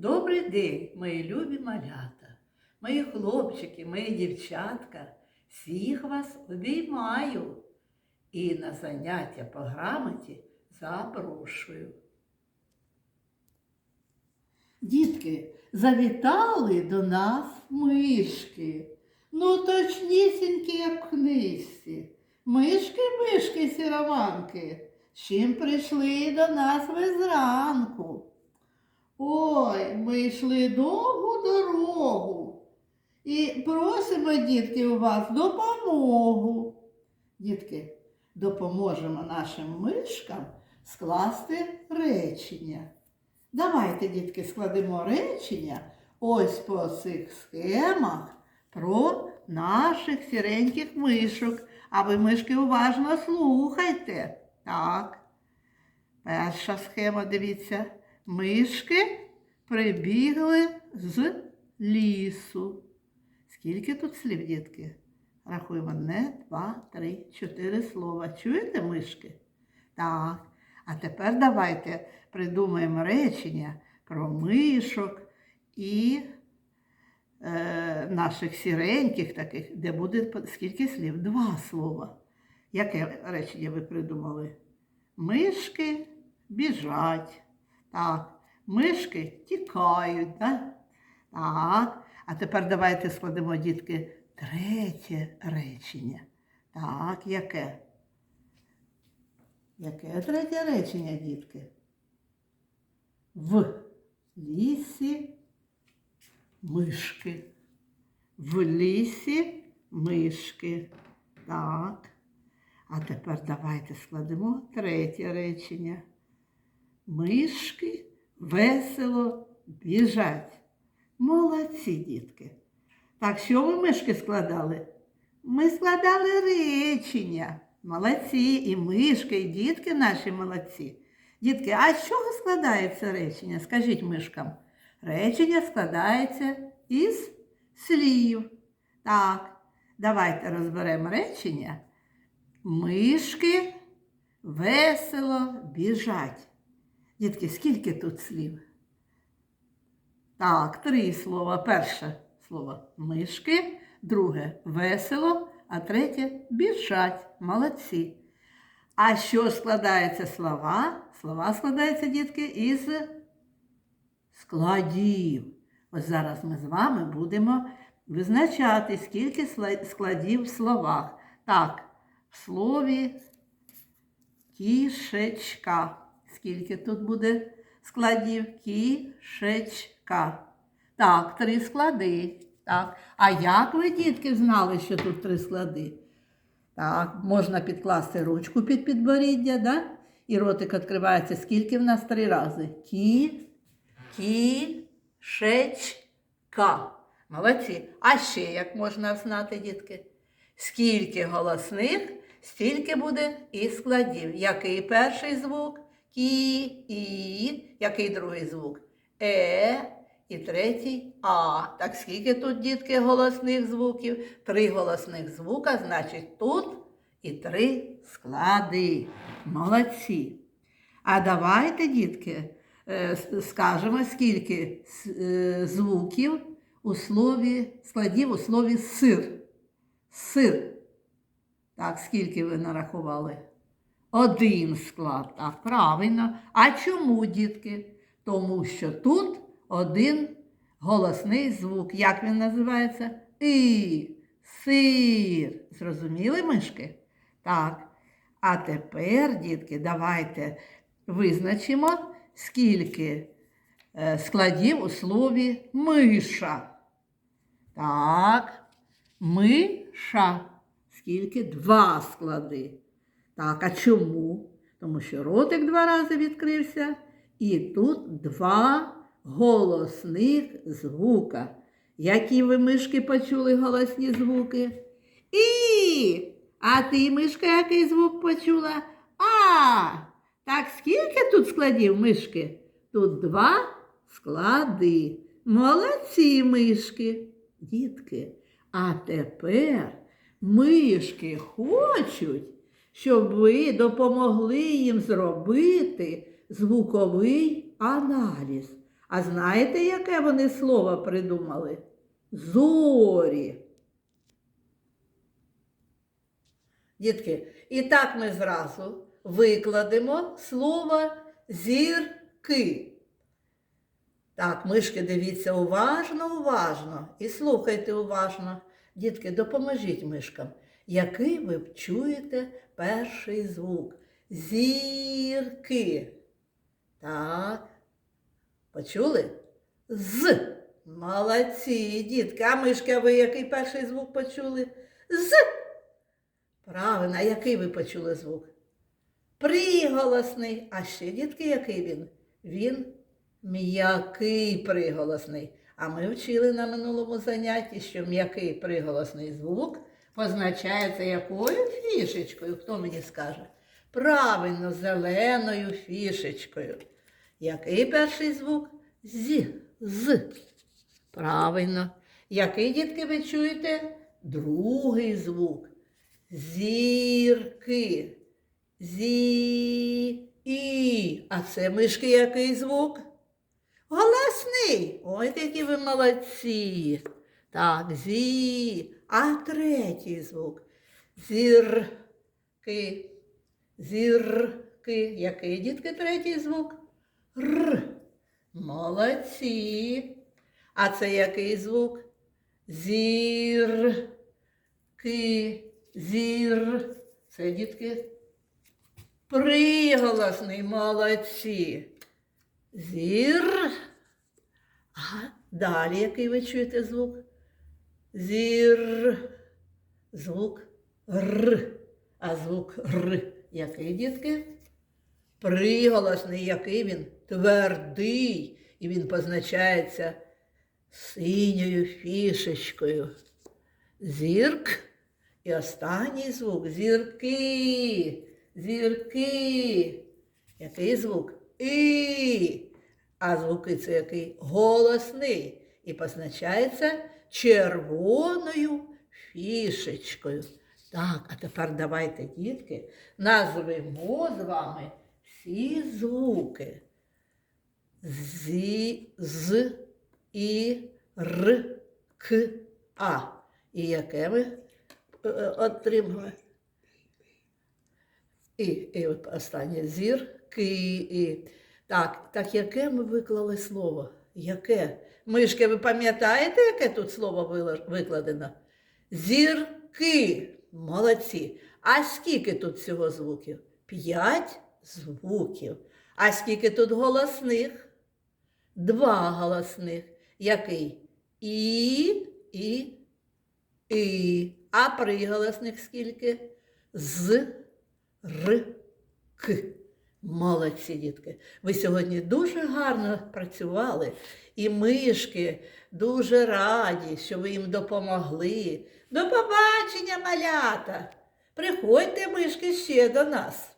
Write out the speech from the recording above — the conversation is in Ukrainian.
Добрий день, мої любі малята, мої хлопчики, мої дівчатка, всіх вас обіймаю і на заняття по грамоті запрошую. Дітки, завітали до нас мишки. Ну, точнісінькі, як в книжці. Мишки, мишки, сіроманки. Чим прийшли до нас ви зранку? Ой, ми йшли довгу дорогу і просимо, дітки, у вас допомогу. Дітки, допоможемо нашим мишкам скласти речення. Давайте, дітки, складемо речення ось по цих схемах про наших сіреньких мишок. А ви, мишки, уважно слухайте. Так. Перша схема, дивіться. Мишки прибігли з лісу. Скільки тут слів, дітки? Рахуємо одне, два, три, чотири слова. Чуєте, мишки? Так. А тепер давайте придумаємо речення про мишок і е, наших сіреньких таких, де буде скільки слів? Два слова. Яке речення ви придумали? Мишки біжать. Так, мишки тікають, да? так. А тепер давайте складемо, дітки, третє речення. Так, яке? Яке третє речення, дітки? В лісі мишки. В лісі мишки. Так. А тепер давайте складемо третє речення. Мишки весело біжать. Молодці, дітки. Так, що ви мишки складали? Ми складали речення. Молодці, і мишки, і дітки наші молодці. Дітки, а з чого складається речення? Скажіть мишкам. Речення складається із слів. Так, давайте розберемо речення. Мишки весело біжать. Дітки, скільки тут слів? Так, три слова. Перше слово мишки, друге весело, а третє біжать. Молодці. А що складаються слова? Слова складаються, дітки, із складів. Ось зараз ми з вами будемо визначати, скільки складів в словах. Так, в слові кішечка. Скільки тут буде складів? Кішечка. Так, три склади. Так. А як ви, дітки, знали, що тут три склади? Так, можна підкласти ручку під підборіддя, да? і ротик відкривається. Скільки в нас три рази? Кі, кі, шечка. Молодці. А ще як можна знати, дітки? Скільки голосних, стільки буде і складів. Який перший звук? Кі, і. Який другий звук? Е. І третій А. Так скільки тут, дітки, голосних звуків? Три голосних звука, значить тут і три склади. Молодці. А давайте, дітки, е, скажемо, скільки е, звуків у слові, складів у слові сир. Сир. Так, скільки ви нарахували? Один склад. Так, правильно. А чому, дітки? Тому що тут один голосний звук. Як він називається? І. Сир. Зрозуміли мишки? Так. А тепер, дітки, давайте визначимо, скільки е, складів у слові миша. Так. Миша. Скільки? Два склади. Так, а чому? Тому що ротик два рази відкрився, і тут два голосних звука. Які ви мишки почули голосні звуки? І. А ти, мишка, який звук почула? А. Так скільки тут складів мишки? Тут два склади. Молодці мишки. Дітки, а тепер мишки хочуть, щоб ви допомогли їм зробити звуковий аналіз. А знаєте, яке вони слово придумали? Зорі. Дітки, і так ми зразу викладемо слово зірки. Так, мишки, дивіться уважно, уважно і слухайте уважно. Дітки, допоможіть мишкам. Який ви чуєте перший звук? Зірки. Так. Почули? З. Молодці, дітки. А мишки, а ви який перший звук почули? З. Правильно, а який ви почули звук? Приголосний. А ще, дітки, який він? Він м'який приголосний. А ми вчили на минулому занятті, що м'який приголосний звук позначається якою фішечкою? Хто мені скаже? Правильно, зеленою фішечкою. Який перший звук? З. З. Правильно. Який, дітки, ви чуєте? Другий звук. Зірки. Зі. І. А це мишки який звук? Голосний. Ой, які ви молодці. Так, зі. А третій звук. Зірки. Зірки. Який, дітки, третій звук? Р. Молодці. А це який звук? Зірки. Зір. Це дітки. Приголосний, молодці. Зір. А далі який ви чуєте звук? Зір. Звук Р. А звук Р. Який, дітки? Приголосний, який він твердий, і він позначається синьою фішечкою. Зірк. І останній звук зірки. Зірки. Який звук? І. А звуки це який? Голосний. І позначається червоною фішечкою. Так, а тепер давайте, дітки, назвемо з вами всі звуки. Зі, з, і, р, к, а. І яке ми е, е, отримали? І, і от останнє зірки. І. Так, так яке ми виклали слово? Яке? Мишки, ви пам'ятаєте, яке тут слово викладено? Зірки. Молодці. А скільки тут всього звуків? П'ять звуків. А скільки тут голосних? Два голосних. Який? І, і, і. А приголосних скільки? З, р, к. Молодці, дітки. Ви сьогодні дуже гарно працювали, і мишки дуже раді, що ви їм допомогли. До побачення, малята! Приходьте, мишки, ще до нас.